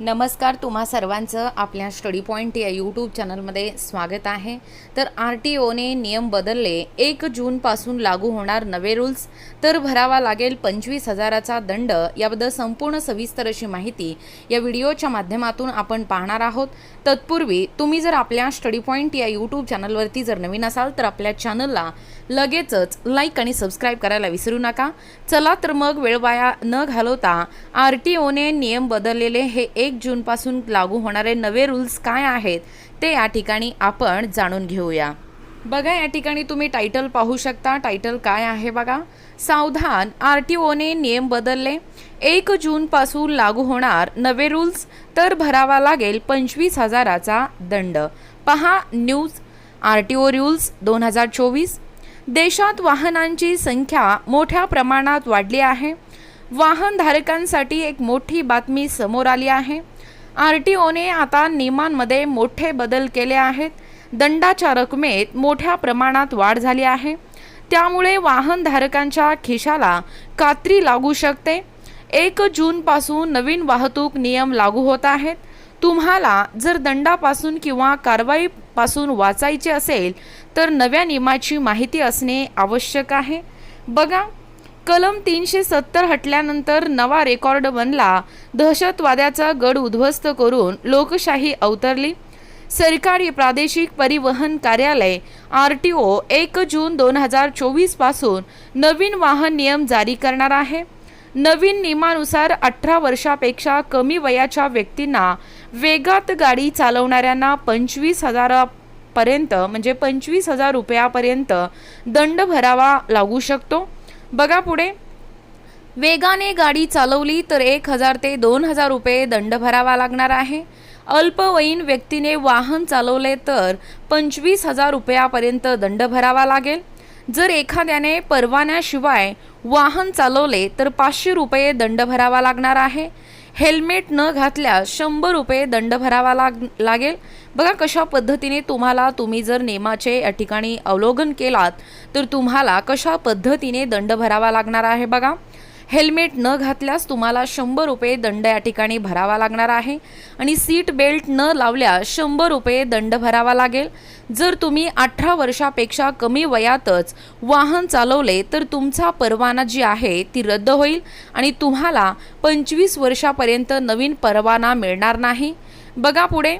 नमस्कार तुम्हा सर्वांचं आपल्या स्टडी पॉईंट या यूट्यूब चॅनलमध्ये स्वागत आहे. तर आर टी ओने नियम बदलले. एक जूनपासून लागू होणार नवे रूल्स तर भरावा लागेल पंचवीस हजाराचा दंड. याबद्दल संपूर्ण सविस्तर अशी माहिती या व्हिडिओच्या माध्यमातून आपण पाहणार आहोत. तत्पूर्वी तुम्ही जर आपल्या स्टडी पॉईंट या यूट्यूब चॅनलवरती जर नवीन असाल तर आपल्या चॅनलला लगेचच लाईक आणि सबस्क्राईब करायला विसरू नका. चला तर मग वेळ वाया न घालवता आर टी ओने नियम बदललेले हे एक जूनपासून लागू होणारे नवे रूल्स काय आहेत ते या ठिकाणी आपण जाणून घेऊया. बघा या ठिकाणी तुम्ही टायटल पाहू शकता. टायटल काय आहे बघा? सावधान आर टी ओने नियम बदलले. एक जूनपासून लागू होणार नवे रूल्स तर भरावा लागेल पंचवीस हजाराचा दंड. पहा news R T O rules दोन हजार चोवीस. देशात वाहनांची संख्या मोठ्या प्रमाणात वाढली आहे. वाहनधारकांसाठी एक मोठी बातमी समोर आली आहे. आर टी ओने आता नियमांमध्ये मोठे बदल केले आहेत. दंडाच्या रकमेत मोठ्या प्रमाणात वाढ झाली आहे. त्यामुळे वाहनधारकांच्या खिशाला कात्री लागू शकते. एक जूनपासून नवीन वाहतूक नियम लागू होत आहेत. तुम्हाला जर दंडापासून किंवा कारवाईपासून वाचायचे असेल तर नव्या नियमाची माहिती असणे आवश्यक आहे. बघा कलम तीनशे सत्तर हटल्यानंतर नवा रेकॉर्ड बनला. दहशतवाद्याचा गड उद्ध्वस्त करून लोकशाही अवतरली. सरकारी प्रादेशिक परिवहन कार्यालय आर टी ओ एक जून दोन हजार चोवीसपासून नवीन वाहन नियम जारी करणार आहे. नवीन नियमानुसार अठरा वर्षापेक्षा कमी वयाच्या व्यक्तींना वेगात गाडी चालवणाऱ्यांना पंचवीस हजारापर्यंत म्हणजे पंचवीस हजार रुपयापर्यंत दंड भरावा लागू शकतो. बघा पुढे. वेगाने गाडी चालवली तर एक हजार ते दोन हजार रुपये दंड भरावा लागणार आहे. अल्पवयीन व्यक्तीने वाहन चालवले तर पंचवीस हजार रुपयापर्यंत दंड भरावा लागेल. जर एखाद्याने परवान्याशिवाय वाहन चालवले तर पाचशे रुपये दंड भरावा लागणार आहे. हेल्मेट न घातल्यास शंभर रुपये दंड भरावा लाग लागेल. बघा कशा पद्धतीने तुम्हाला तुम्ही जर नियमाचे या ठिकाणी अवलोकन केलात तर तुम्हाला कशा पद्धतीने दंड भरावा लागणार आहे बघा. हेल्मेट न घातल्यास तुम्हाला शंभर रुपये दंड या ठिकाणी भरावा लागणार आहे. आणि सीट बेल्ट न लावल्यास शंभर रुपये दंड भरावा लागेल. जर तुम्ही अठरा वर्षापेक्षा कमी वयातच वाहन चालवले तर तुमचा परवाना जी आहे ती रद्द होईल आणि तुम्हाला पंचवीस वर्षापर्यंत नवीन परवाना मिळणार नाही. बघा पुढे.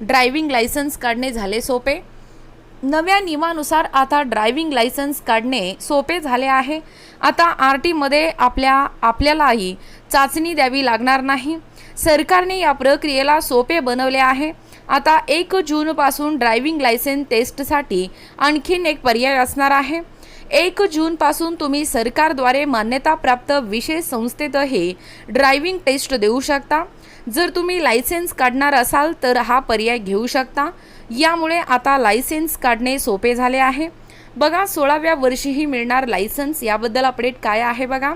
ड्रायव्हिंग लायसन्स काढणे झाले सोपे. नव्या नियमानुसार आता ड्रायव्हिंग लायसन्स काढणे सोपे झाले आहे. आता आर टीमध्ये आपल्या आपल्यालाही चाचणी द्यावी लागणार नाही. सरकारने या प्रक्रियेला सोपे बनवले आहे. आता एक जूनपासून ड्रायव्हिंग लायसन्स टेस्टसाठी आणखीन एक पर्याय असणार आहे. एक जूनपासून तुम्ही सरकारद्वारे मान्यताप्राप्त विशेष संस्थेतही ड्रायव्हिंग टेस्ट देऊ शकता. जर तुम्ही लायसन्स काढणार असाल तर हा पर्याय घेऊ शकता. यामुळे आता लायसेन्स काढणे सोपे झाले आहे. बघा सोळाव्या वर्षीही मिळणार लायसन्स याबद्दल अपडेट काय आहे बघा.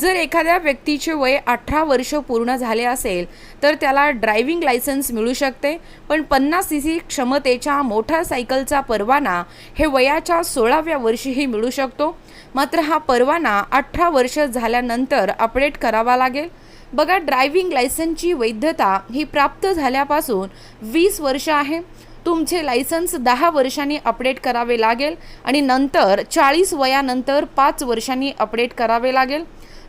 जर एखाद्या व्यक्तीचे वय अठरा वर्ष पूर्ण झाले असेल तर त्याला ड्रायव्हिंग लायसन्स मिळू शकते. पण पन्नास सी सी क्षमतेच्या मोटारसायकलचा परवाना हे वयाच्या सोळाव्या वर्षीही मिळू शकतो. मात्र हा परवाना अठरा वर्ष झाल्यानंतर अपडेट करावा लागेल. बघा ड्रायव्हिंग लायसन्सची वैधता ही प्राप्त झाल्यापासून वीस वर्ष आहे. तुमचे लायसन्स दहा वर्षांनी अपडेट करावे लागेल आणि नंतर चाळीस वयानंतर पाच वर्षांनी अपडेट करावे लागेल.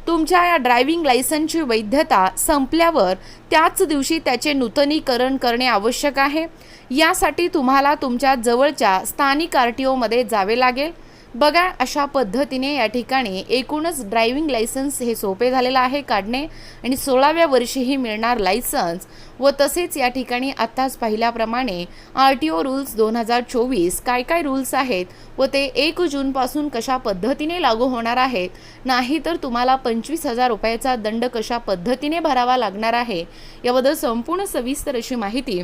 तुमच्या या ड्रायव्हिंग लायसन्सची वैधता संपल्यावर त्याच दिवशी त्याचे नूतनीकरण करणे आवश्यक आहे. यासाठी तुम्हाला तुमच्या जवळच्या स्थानिक आर टी ओमध्ये जावे लागेल. बघा अशा पद्धतीने या ठिकाणी एकूणच ड्रायव्हिंग लायसन्स हे सोपे झालेलं आहे काढणे आणि सोळाव्या वर्षीही मिळणार लायसन्स. व तसेच या ठिकाणी आत्ताच पाहिल्याप्रमाणे आर टी ओ रूल्स दोन हजार चोवीस काय काय रूल्स आहेत व ते एक जूनपासून कशा पद्धतीने लागू होणार आहेत नाही तर तुम्हाला पंचवीस हजार रुपयाचा दंड कशा पद्धतीने भरावा लागणार आहे याबद्दल संपूर्ण सविस्तर अशी माहिती